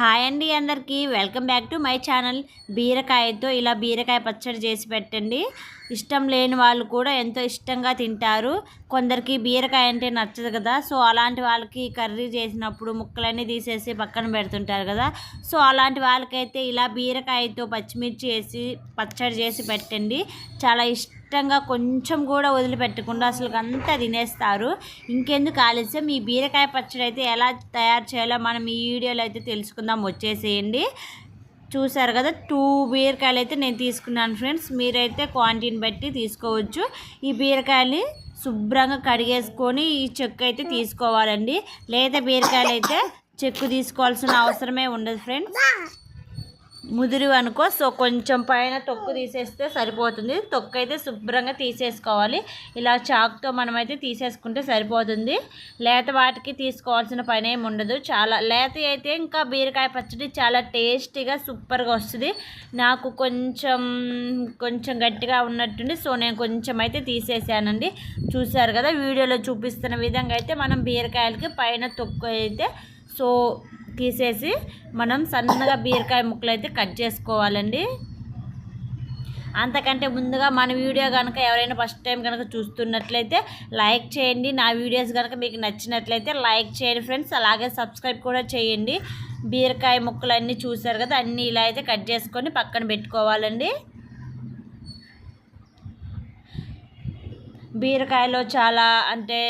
Hi అండి అందరికీ. Welcome back to my channel. బీరకాయతో ఇలా బీరకాయ పచ్చడి చేసి పెట్టండి. ఇష్టం లేని వాళ్ళు కూడా ఎంతో ఇష్టంగా తింటారు. కొందరికి బీరకాయ అంటే నచ్చదు కదా. సో అలాంటి వాళ్ళకి కర్రీ చేసినప్పుడు ముక్కలన్నీ తీసేసి పక్కన పెడుతుంటారు కదా. సో అలాంటి వాళ్ళకైతే ఇలా బీరకాయతో పచ్చిమిర్చి వేసి పచ్చడి చేసి పెట్టండి. చాలా ఇష్టం ఇష్టంగా కొంచెం కూడా వదిలిపెట్టకుండా అసలు అంతా తినేస్తారు. ఇంకెందుకు ఆలస్యం? ఈ బీరకాయ పచ్చడి అయితే ఎలా తయారు చేయాలో మనం ఈ వీడియోలో అయితే తెలుసుకుందాం. వచ్చేసేయండి. చూసారు కదా టూ బీరకాయలు అయితే నేను తీసుకున్నాను ఫ్రెండ్స్. మీరైతే క్వాంటిటీని బట్టి తీసుకోవచ్చు. ఈ బీరకాయని శుభ్రంగా కడిగేసుకొని ఈ చెక్కు అయితే తీసుకోవాలండి. లేదా బీరకాయలు అయితే చెక్కు తీసుకోవాల్సిన అవసరమే ఉండదు ఫ్రెండ్స్. ముదిరి అనుకో. సో కొంచెం పైన తొక్కు తీసేస్తే సరిపోతుంది. తొక్కు అయితే శుభ్రంగా తీసేసుకోవాలి. ఇలా చాక్తో మనమైతే తీసేసుకుంటే సరిపోతుంది. లేత వాటికి తీసుకోవాల్సిన పని ఏమి ఉండదు. చాలా లేత అయితే ఇంకా బీరకాయ పచ్చడి చాలా టేస్టీగా సూపర్గా వస్తుంది. నాకు కొంచెం కొంచెం గట్టిగా ఉన్నట్టుండి సో నేను కొంచెం అయితే తీసేసానండి. చూశారు కదా వీడియోలో చూపిస్తున్న విధంగా అయితే మనం బీరకాయలకి పైన తొక్కు అయితే సో తీసేసి మనం సన్నగా బీరకాయ ముక్కలు అయితే కట్ చేసుకోవాలండి. అంతకంటే ముందుగా మన వీడియో కనుక ఎవరైనా ఫస్ట్ టైం కనుక చూస్తున్నట్లయితే లైక్ చేయండి. నా వీడియోస్ కనుక మీకు నచ్చినట్లయితే లైక్ చేయండి ఫ్రెండ్స్. అలాగే సబ్స్క్రైబ్ కూడా చేయండి. బీరకాయ ముక్కలు అన్నీ చూసారు కదా అన్నీ ఇలా అయితే కట్ చేసుకొని పక్కన పెట్టుకోవాలండి. బీరకాయలో చాలా అంటే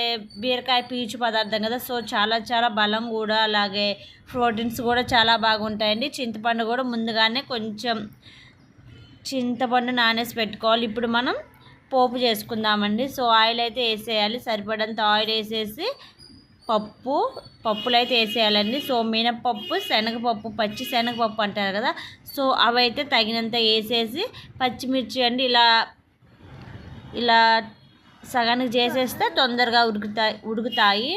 బీరకాయ పీచు పదార్థం కదా సో చాలా చాలా బలం కూడా అలాగే ప్రోటీన్స్ కూడా చాలా బాగుంటాయండి. చింతపండు కూడా ముందుగానే కొంచెం చింతపండు నానేసి పెట్టుకోవాలి. ఇప్పుడు మనం పోపు చేసుకుందామండి. సో ఆయిల్ అయితే వేసేయాలి. సరిపడంత ఆయిల్ వేసేసి పప్పు పప్పులు అయితే వేసేయాలండి. సో మినపప్పు శనగపప్పు పచ్చి శనగపప్పు అంటారు కదా సో అవైతే తగినంత వేసేసి పచ్చిమిర్చి అండి ఇలా ఇలా సగానికి చేసేస్తే తొందరగా ఉడుకుతాయి ఉడుకుతాయి.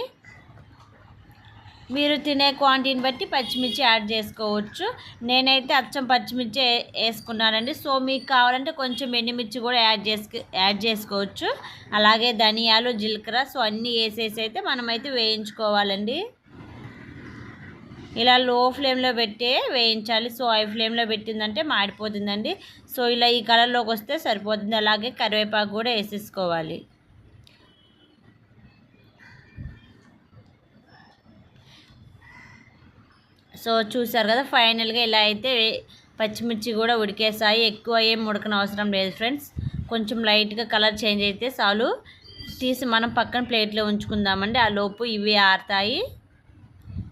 మీరు తినే క్వాంటిటీని బట్టి పచ్చిమిర్చి యాడ్ చేసుకోవచ్చు. నేనైతే అచ్చం పచ్చిమిర్చి వేసుకున్నానండి. సో మీకు కావాలంటే కొంచెం ఎండుమిర్చి కూడా యాడ్ చేసుకు యాడ్ చేసుకోవచ్చు. అలాగే ధనియాలు జీలకర్ర సో అన్నీ వేసేసి అయితే మనమైతే వేయించుకోవాలండి. ఇలా లో ఫ్లేమ్లో పెట్టే వేయించాలి. సో హై ఫ్లేమ్లో పెట్టిందంటే మాడిపోతుందండి. సో ఇలా ఈ కలర్లోకి వస్తే సరిపోతుంది. అలాగే కరివేపాకు కూడా వేసేసుకోవాలి. సో చూసారు కదా ఫైనల్గా ఇలా అయితే పచ్చిమిర్చి కూడా ఉడికేసాయి. ఎక్కువ ఏం ఉడకన అవసరం లేదు ఫ్రెండ్స్. కొంచెం లైట్గా కలర్ చేంజ్ అయితే చాలు. తీసి మనం పక్కన ప్లేట్లో ఉంచుకుందామండి. ఆ లోపు ఇవి ఆరుతాయి.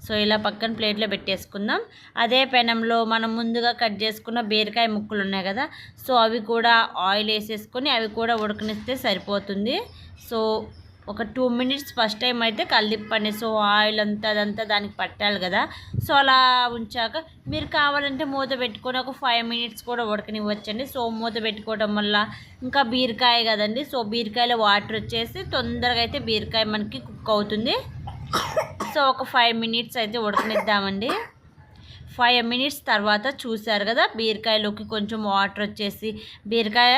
సో ఇలా పక్కన ప్లేట్లో పెట్టేసుకుందాం. అదే పెనంలో మనం ముందుగా కట్ చేసుకున్న బీరకాయ ముక్కలు ఉన్నాయి కదా సో అవి కూడా ఆయిల్ వేసేసుకొని అవి కూడా ఉడకనిస్తే సరిపోతుంది. సో ఒక టూ మినిట్స్ ఫస్ట్ టైం అయితే కలిపండి సో ఆయిల్ అంతా అదంతా దానికి పట్టాలి కదా. సో అలా ఉంచాక మీరు కావాలంటే మూత పెట్టుకొని ఒక ఫైవ్ మినిట్స్ కూడా ఉడకనివ్వచ్చండి. సో మూత పెట్టుకోవడం వల్ల ఇంకా బీరకాయ కదండి. సో బీరకాయలో వాటర్ వచ్చేసి తొందరగా అయితే బీరకాయ మనకి కుక్ అవుతుంది. సో ఒక ఫైవ్ మినిట్స్ అయితే ఉడకనిద్దామండి. ఫైవ్ మినిట్స్ తర్వాత చూసారు కదా బీరకాయలోకి కొంచెం వాటర్ వచ్చేసి బీరకాయ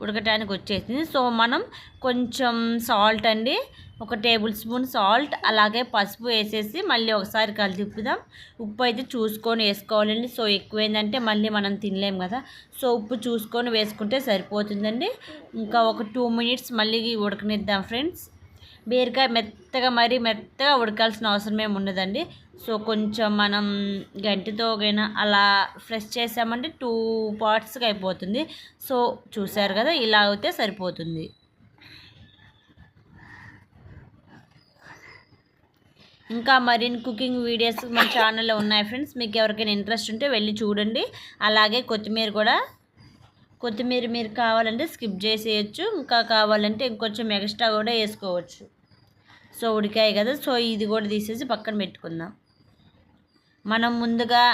ఉడకటానికి వచ్చేసింది సో మనం కొంచెం సాల్ట్ అండి ఒక టేబుల్ స్పూన్ సాల్ట్ అలాగే పసుపు వేసేసి మళ్ళీ ఒకసారి కలిపిద్దాం ఉప్పు అయితే చూసుకొని వేసుకోవాలండి. సో ఎక్కువైందంటే మళ్ళీ మనం తినలేం కదా. సో ఉప్పు చూసుకొని వేసుకుంటే సరిపోతుందండి. ఇంకా ఒక టూ మినిట్స్ మళ్ళీ ఉడకనిద్దాం ఫ్రెండ్స్ బీరకాయ మెత్తగా మరీ మెత్తగా ఉడకాల్సిన అవసరం ఏమి ఉండదండి. సో కొంచెం మనం గంటితో అయినా అలా ఫ్రెష్ చేసామంటే టూ పార్ట్స్గా అయిపోతుంది. సో చూసారు కదా ఇలా అయితే సరిపోతుంది. ఇంకా మరిన్ని కుకింగ్ వీడియోస్ మన ఛానల్లో ఉన్నాయి ఫ్రెండ్స్. మీకు ఎవరికైనా ఇంట్రెస్ట్ ఉంటే వెళ్ళి చూడండి. అలాగే కొత్తిమీర కూడా కొత్తిమీర మీరు కావాలంటే స్కిప్ చేసేయచ్చు. ఇంకా కావాలంటే ఇంకొంచెం ఎక్స్ట్రా కూడా వేసుకోవచ్చు. సో ఉడికాయి కదా సో ఇది కూడా తీసేసి పక్కన పెట్టుకుందాం. మనం ముందుగా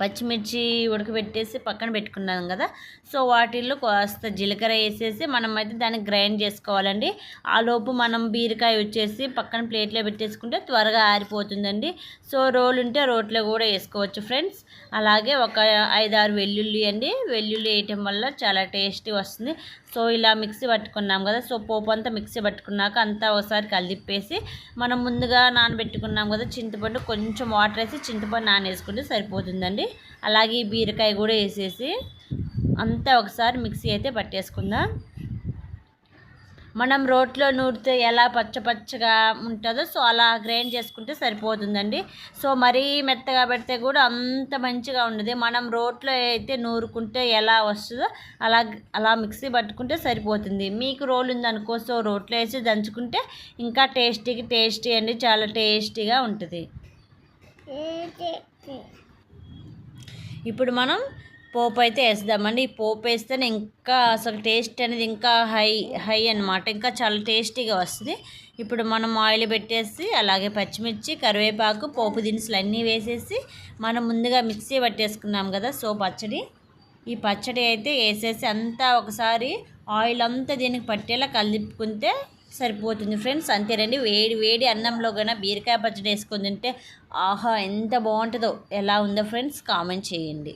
పచ్చిమిర్చి ఉడకబెట్టేసి పక్కన పెట్టుకున్నాం కదా సో వాటిల్లో కాస్త జీలకర్ర వేసేసి మనం అయితే దాన్ని గ్రైండ్ చేసుకోవాలండి. ఆ లోపు మనం బీరకాయ వచ్చేసి పక్కన ప్లేట్లో పెట్టేసుకుంటే త్వరగా ఆరిపోతుందండి. సో రోలు ఉంటే రోట్లో కూడా వేసుకోవచ్చు ఫ్రెండ్స్. అలాగే ఒక ఐదారు వెల్లుల్లి అండి వెల్లుల్లి వేయటం వల్ల చాలా టేస్టీ వస్తుంది. సో ఇలా మిక్సీ పట్టుకున్నాం కదా సో పోపు అంతా మిక్సీ పట్టుకున్నాక అంతా ఒకసారి కలిపేసి మనం ముందుగా నానబెట్టుకున్నాం కదా చింతపండు కొంచెం వాటర్ వేసి చింతపండు నానేసుకుంటే సరిపోతుందండి. అలాగే బీరకాయ కూడా వేసేసి అంతా ఒకసారి మిక్సీ అయితే పట్టేసుకుందాం. మనం రోట్లో నూరితే ఎలా పచ్చ పచ్చగా ఉంటుందో సో అలా గ్రైండ్ చేసుకుంటే సరిపోతుందండి. సో మరీ మెత్తగా పెడితే కూడా అంత మంచిగా ఉండదు. మనం రోట్లో అయితే నూరుకుంటే ఎలా వస్తుందో అలా అలా మిక్సీ పట్టుకుంటే సరిపోతుంది. మీకు రోల్ ఉందనుకో సో రోట్లో వేసి దంచుకుంటే ఇంకా టేస్టీకి టేస్టీ అండి చాలా టేస్టీగా ఉంటుంది. ఇప్పుడు మనం పోపు అయితే వేద్దామండి ఈ పోపు వేస్తేనే ఇంకా అసలు టేస్ట్ అనేది ఇంకా హై హై అనమాట ఇంకా చాలా టేస్టీగా వస్తుంది. ఇప్పుడు మనం ఆయిల్ పెట్టేసి అలాగే పచ్చిమిర్చి కరివేపాకు పోపు దినుసులు అన్నీ వేసేసి మనం ముందుగా మిక్సీ పట్టేసుకున్నాం కదా సో పచ్చడి. ఈ పచ్చడి అయితే వేసేసి అంతా ఒకసారి ఆయిల్ అంతా దీనికి పట్టేలా కలిపుకుంటే సరిపోతుంది ఫ్రెండ్స్. అంతేనండి వేడి వేడి అన్నంలో కన్నా బీరకాయ పచ్చడి వేసుకొని తింటే ఆహా ఎంత బాగుంటుందో. ఎలా ఉందో ఫ్రెండ్స్ కామెంట్ చేయండి.